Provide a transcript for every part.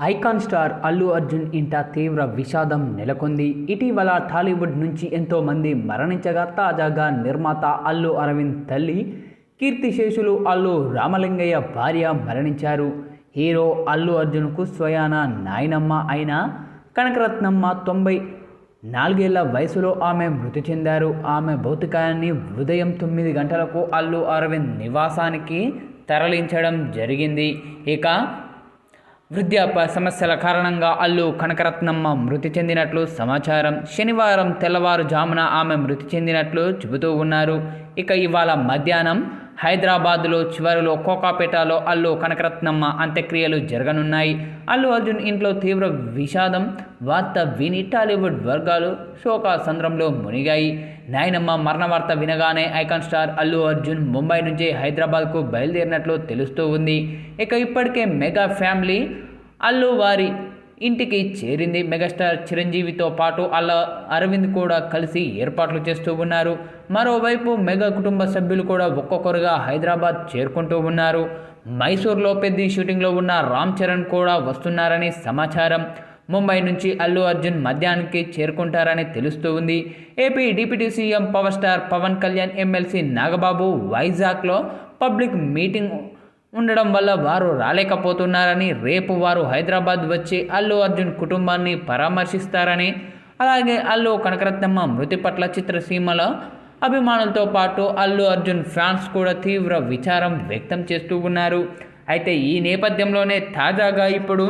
Icon star Allu Arjun ఇంట తీవ్ర విషాదం నెలకొంది. ఇటీవల టాలీవుడ్ నుంచి ఎంతోమంది మరణించగా తాజాగా నిర్మాత అల్లు అరవింద్ తల్లి కీర్తిశేషులు అల్లు రామలింగయ్య భార్య మరణించారు. హీరో అల్లు అర్జున్కు స్వయాన నాయనమ్మ అయిన కనకరత్నమ్మ తొంభై నాలుగేళ్ళ వయసులో ఆమె మృతి చెందారు. ఆమె భౌతికాన్ని ఉదయం తొమ్మిది గంటలకు అల్లు అరవింద్ నివాసానికి తరలించడం జరిగింది. ఇక వృద్ధాప్య సమస్యల కారణంగా అల్లు కనకరత్నమ్మ మృతి చెందినట్లు సమాచారం. శనివారం తెల్లవారుజామున ఆమె మృతి చెందినట్లు చెబుతూ ఉన్నారు. ఇక ఇవాళ మధ్యాహ్నం హైదరాబాద్లో చివరిలో కోకాపేటలో అల్లు కనకరత్నమ్మ అంత్యక్రియలు జరగనున్నాయి. అల్లు అర్జున్ ఇంట్లో తీవ్ర విషాదం వార్త విని టాలీవుడ్ వర్గాలు శోకాసంద్రంలో మునిగాయి. నాయనమ్మ మరణ వార్త వినగానే ఐకాన్ స్టార్ అల్లు అర్జున్ ముంబై నుంచి హైదరాబాద్కు బయలుదేరినట్లు తెలుస్తూ ఉంది. ఇక ఇప్పటికే మెగా ఫ్యామిలీ అల్లు వారి ఇంటికి చేరింది. మెగాస్టార్ చిరంజీవితో పాటు అల్ల అరవింద్ కూడా కలిసి ఏర్పాట్లు చేస్తూ ఉన్నారు. మరోవైపు మెగా కుటుంబ సభ్యులు కూడా ఒక్కొక్కరుగా హైదరాబాద్ చేరుకుంటూ ఉన్నారు. మైసూర్లో పెద్ద షూటింగ్లో ఉన్న రామ్ చరణ్ కూడా వస్తున్నారని సమాచారం. ముంబై నుంచి అల్లు అర్జున్ మధ్యాహ్నానికి చేరుకుంటారని తెలుస్తూ ఉంది. AP deputy CM power star Pawan Kalyan MLC Nagababu వైజాగ్లో పబ్లిక్ మీటింగ్ ఉండడం వల్ల వారు రాలేకపోతున్నారని రేపు వారు హైదరాబాద్ వచ్చి అల్లు అర్జున్ కుటుంబాన్ని పరామర్శిస్తారని అలాగే అల్లు కనకరత్నమ్మ మృతి పట్ల చిత్రసీమలో అభిమానులతో పాటు అల్లు అర్జున్ ఫ్యాన్స్ కూడా తీవ్ర విచారం వ్యక్తం చేస్తూ ఉన్నారు. అయితే ఈ నేపథ్యంలోనే తాజాగా ఇప్పుడు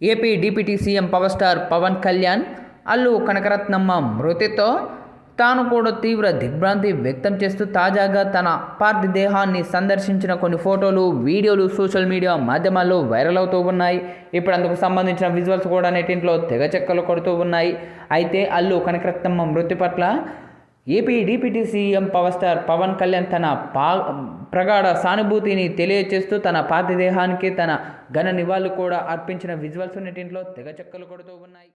AP deputy CM power star Pawan Kalyan Allu Kanakaratnamma మృతితో తాను కూడా తీవ్ర దిగ్భ్రాంతి వ్యక్తం చేస్తూ తాజాగా తన పార్థిదేహాన్ని సందర్శించిన కొన్ని ఫోటోలు వీడియోలు సోషల్ మీడియా మాధ్యమాల్లో వైరల్ అవుతూ ఉన్నాయి. ఇప్పుడు అందుకు సంబంధించిన విజువల్స్ కూడా నెటింట్లో తెగ చెక్కలు కొడుతూ ఉన్నాయి. అయితే అల్లు కనకరత్నమ్మ మృతి పట్ల AP deputy CM power star Pawan Kalyan తన పా ప్రగాఢ సానుభూతిని తెలియజేస్తూ తన పాతిదేహానికి తన ఘన నివాళులు కూడా అర్పించిన విజువల్స్ నెటింట్లో తెగ చెక్కలు కొడుతూ ఉన్నాయి.